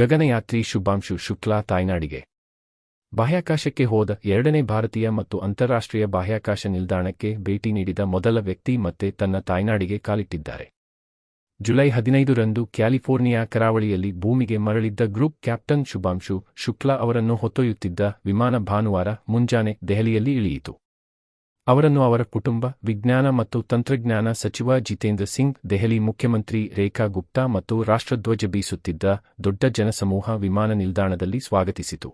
ಗಗನಯಾತ್ರಿ ಶುಭಾಂಶು ಶುಕ್ಲಾ ತಾಯ್ನಾಡಿಗೆ. ಬಾಹ್ಯಾಕಾಶಕ್ಕೆ ಹೋದ ಎರಡನೇ ಭಾರತೀಯ ಮತ್ತು ಅಂತಾರಾಷ್ಟ್ರೀಯ ಬಾಹ್ಯಾಕಾಶ ನಿಲ್ದಾಣಕ್ಕೆ ಭೇಟಿ ನೀಡಿದ ಮೊದಲ ವ್ಯಕ್ತಿ ಮತ್ತೆ ತನ್ನ ತಾಯ್ನಾಡಿಗೆ ಕಾಲಿಟ್ಟಿದ್ದಾರೆ. ಜುಲೈ ಹದಿನೈದರಂದು ಕ್ಯಾಲಿಫೋರ್ನಿಯಾ ಕರಾವಳಿಯಲ್ಲಿ ಭೂಮಿಗೆ ಮರಳಿದ್ದ ಗ್ರೂಪ್ ಕ್ಯಾಪ್ಟನ್ ಶುಭಾಂಶು ಶುಕ್ಲಾ ಅವರನ್ನು ಹೊತ್ತೊಯ್ಯುತ್ತಿದ್ದ ವಿಮಾನ ಭಾನುವಾರ ಮುಂಜಾನೆ ದೆಹಲಿಯಲ್ಲಿ ಇಳಿಯಿತು. ಅವರನ್ನು ಅವರ ಕುಟುಂಬ, ವಿಜ್ಞಾನ ಮತ್ತು ತಂತ್ರಜ್ಞಾನ ಸಚಿವ ಜಿತೇಂದ್ರ ಸಿಂಗ್, ದೆಹಲಿ ಮುಖ್ಯಮಂತ್ರಿ ರೇಖಾ ಗುಪ್ತಾ ಮತ್ತು ರಾಷ್ಟ್ರಧ್ವಜ ಬೀಸುತ್ತಿದ್ದ ದೊಡ್ಡ ಜನಸಮೂಹ ವಿಮಾನ ನಿಲ್ದಾಣದಲ್ಲಿ ಸ್ವಾಗತಿಸಿತು.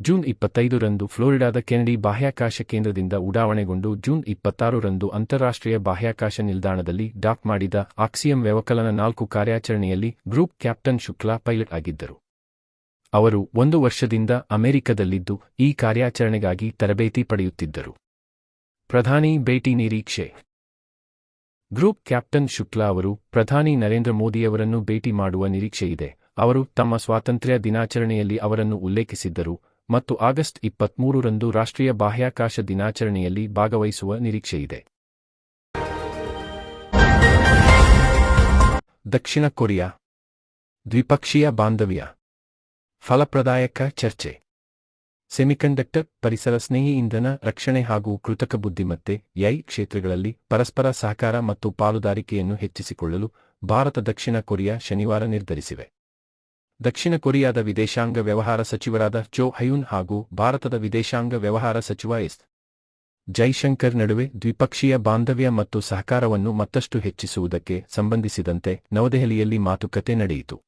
ಜೂನ್ ಇಪ್ಪತ್ತೈದರಂದು ಫ್ಲೋರಿಡಾದ ಕೆನಡಿ ಬಾಹ್ಯಾಕಾಶ ಕೇಂದ್ರದಿಂದ ಉಡಾವಣೆಗೊಂಡು ಜೂನ್ ಇಪ್ಪತ್ತಾರರಂದು ಅಂತಾರಾಷ್ಟ್ರೀಯ ಬಾಹ್ಯಾಕಾಶ ನಿಲ್ದಾಣದಲ್ಲಿ ಡಾಕ್ ಮಾಡಿದ ಆಕ್ಸಿಯಂ ವ್ಯವಕಲನ ನಾಲ್ಕು ಕಾರ್ಯಾಚರಣೆಯಲ್ಲಿ ಗ್ರೂಪ್ ಕ್ಯಾಪ್ಟನ್ ಶುಕ್ಲಾ ಪೈಲಟ್ ಆಗಿದ್ದರು. ಅವರು ಒಂದು ವರ್ಷದಿಂದ ಅಮೆರಿಕದಲ್ಲಿದ್ದು ಈ ಕಾರ್ಯಾಚರಣೆಗಾಗಿ ತರಬೇತಿ ಪಡೆಯುತ್ತಿದ್ದರು. ಪ್ರಧಾನಿ ಭೇಟಿ ನಿರೀಕ್ಷೆ ಗ್ರೂಪ್ ಕ್ಯಾಪ್ಟನ್ ಶುಕ್ಲಾ ಅವರು, ಪ್ರಧಾನಿ ನರೇಂದ್ರ ಮೋದಿಯವರನ್ನು ಭೇಟಿ ಮಾಡುವ ನಿರೀಕ್ಷೆಯಿದೆ ಅವರು ತಮ್ಮ ಸ್ವಾತಂತ್ರ್ಯ ದಿನಾಚರಣೆಯಲ್ಲಿ ಅವರನ್ನು ಉಲ್ಲೇಖಿಸಿದ್ದರು ಮತ್ತು ಆಗಸ್ಟ್ ಇಪ್ಪತ್ಮೂರರಂದು ರಾಷ್ಟ್ರೀಯ ಬಾಹ್ಯಾಕಾಶ ದಿನಾಚರಣೆಯಲ್ಲಿ ಭಾಗವಹಿಸುವ ನಿರೀಕ್ಷೆಯಿದೆ ದಕ್ಷಿಣ ಕೊರಿಯಾ ದ್ವಿಪಕ್ಷೀಯ ಬಾಂಧವ್ಯ. ಫಲಪ್ರದಾಯಕ ಚರ್ಚೆ. ಸೆಮಿಕಂಡಕ್ಟರ್ ಪರಿಸರ ಸ್ನೇಹಿ ಇಂಧನ, ರಕ್ಷಣೆ ಹಾಗೂ ಕೃತಕ ಬುದ್ಧಿಮತ್ತೆ ಯೈ ಕ್ಷೇತ್ರಗಳಲ್ಲಿ ಪರಸ್ಪರ ಸಹಕಾರ ಮತ್ತು ಪಾಲುದಾರಿಕೆಯನ್ನು ಹೆಚ್ಚಿಸಿಕೊಳ್ಳಲು ಭಾರತ ದಕ್ಷಿಣ ಕೊರಿಯಾ ಶನಿವಾರ ನಿರ್ಧರಿಸಿವೆ. ದಕ್ಷಿಣ ಕೊರಿಯಾದ ವಿದೇಶಾಂಗ ವ್ಯವಹಾರ ಸಚಿವರಾದ ಚೋ ಹಯೂನ್ ಹಾಗೂ ಭಾರತದ ವಿದೇಶಾಂಗ ವ್ಯವಹಾರ ಸಚಿವ ಎಸ್. ಜೈಶಂಕರ್ ನಡುವೆ ದ್ವಿಪಕ್ಷೀಯ ಬಾಂಧವ್ಯ ಮತ್ತು ಸಹಕಾರವನ್ನು ಮತ್ತಷ್ಟು ಹೆಚ್ಚಿಸುವುದಕ್ಕೆ ಸಂಬಂಧಿಸಿದಂತೆ ನವದೆಹಲಿಯಲ್ಲಿ ಮಾತುಕತೆ ನಡೆಯಿತು.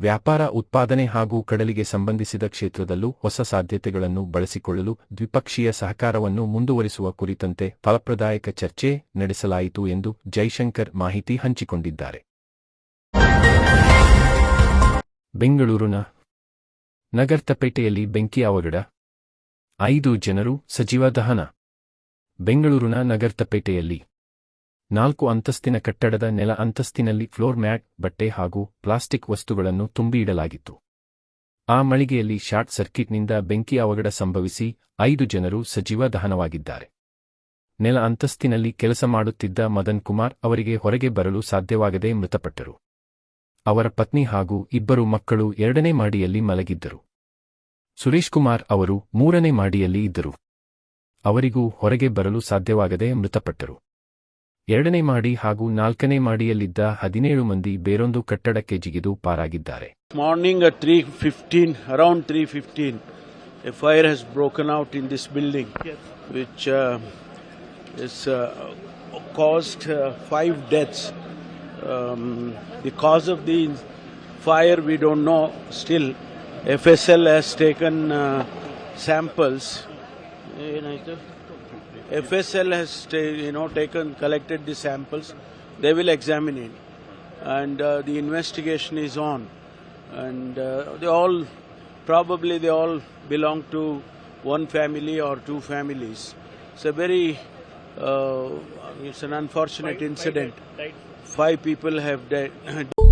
ವ್ಯಾಪಾರ, ಉತ್ಪಾದನೆ ಹಾಗೂ ಕಡಲಿಗೆ ಸಂಬಂಧಿಸಿದ ಕ್ಷೇತ್ರದಲ್ಲೂ ಹೊಸ ಸಾಧ್ಯತೆಗಳನ್ನು ಬಳಸಿಕೊಳ್ಳಲು ದ್ವಿಪಕ್ಷೀಯ ಸಹಕಾರವನ್ನು ಮುಂದುವರಿಸುವ ಕುರಿತಂತೆ ಫಲಪ್ರದಾಯಕ ಚರ್ಚೆ ನಡೆಸಲಾಯಿತು ಎಂದು ಜೈಶಂಕರ್ ಮಾಹಿತಿ ಹಂಚಿಕೊಂಡಿದ್ದಾರೆ. ಬೆಂಗಳೂರಿನ ನಗರ್ತಪೇಟೆಯಲ್ಲಿ ಬೆಂಕಿ ಅವಘಡ. ಐದು ಜನರು ಸಜೀವ ದಹನ. ಬೆಂಗಳೂರಿನ ನಗರ್ತಪೇಟೆಯಲ್ಲಿ ನಾಲ್ಕು ಅಂತಸ್ತಿನ ಕಟ್ಟಡದ ನೆಲ ಅಂತಸ್ತಿನಲ್ಲಿ ಫ್ಲೋರ್ ಮ್ಯಾಟ್, ಬಟ್ಟೆ ಹಾಗೂ ಪ್ಲಾಸ್ಟಿಕ್ ವಸ್ತುಗಳನ್ನು ತುಂಬಿ ಇಡಲಾಗಿತ್ತು ಆ ಮಳಿಗೆಯಲ್ಲಿ ಶಾರ್ಟ್ ಸರ್ಕಿಟ್ನಿಂದ ಬೆಂಕಿ ಅವಘಡ ಸಂಭವಿಸಿ ಐದು ಜನರು ಸಜೀವ ದಹನವಾಗಿದ್ದಾರೆ. ನೆಲ ಅಂತಸ್ತಿನಲ್ಲಿ ಕೆಲಸ ಮಾಡುತ್ತಿದ್ದ ಮದನ್ ಕುಮಾರ್ ಅವರಿಗೆ ಹೊರಗೆ ಬರಲು ಸಾಧ್ಯವಾಗದೆ ಮೃತಪಟ್ಟರು. ಅವರ ಪತ್ನಿ ಹಾಗೂ ಇಬ್ಬರು ಮಕ್ಕಳು ಎರಡನೇ ಮಾಡಿಯಲ್ಲಿ ಮಲಗಿದ್ದರು. ಸುರೇಶ್ ಕುಮಾರ್ ಅವರು ಮೂರನೇ ಮಾಡಿಯಲ್ಲಿ ಇದ್ದರು. ಅವರಿಗೂ ಹೊರಗೆ ಬರಲು ಸಾಧ್ಯವಾಗದೆ ಮೃತಪಟ್ಟರು. ಎರಡನೇ ಮಾಡಿ ಹಾಗೂ ನಾಲ್ಕನೇ ಮಾಡಿಯಲ್ಲಿದ್ದ ಹದಿನೇಳು ಮಂದಿ ಬೇರೊಂದು ಕಟ್ಟಡಕ್ಕೆ ಜಿಗಿದು ಪಾರಾಗಿದ್ದಾರೆ 3.15, around 3.15, a fire has broken out in this building, which uh, has uh, caused uh, five deaths. Um, the cause of the fire we don't know still. FSL has taken uh, samples. ಏನಾಯ್ತು? FSL has you know taken collected the samples. They will examine it, and uh, the investigation is on. And uh, they all probably they all belong to one family or two families. It's a very uh, it's an unfortunate incident. Five people have died.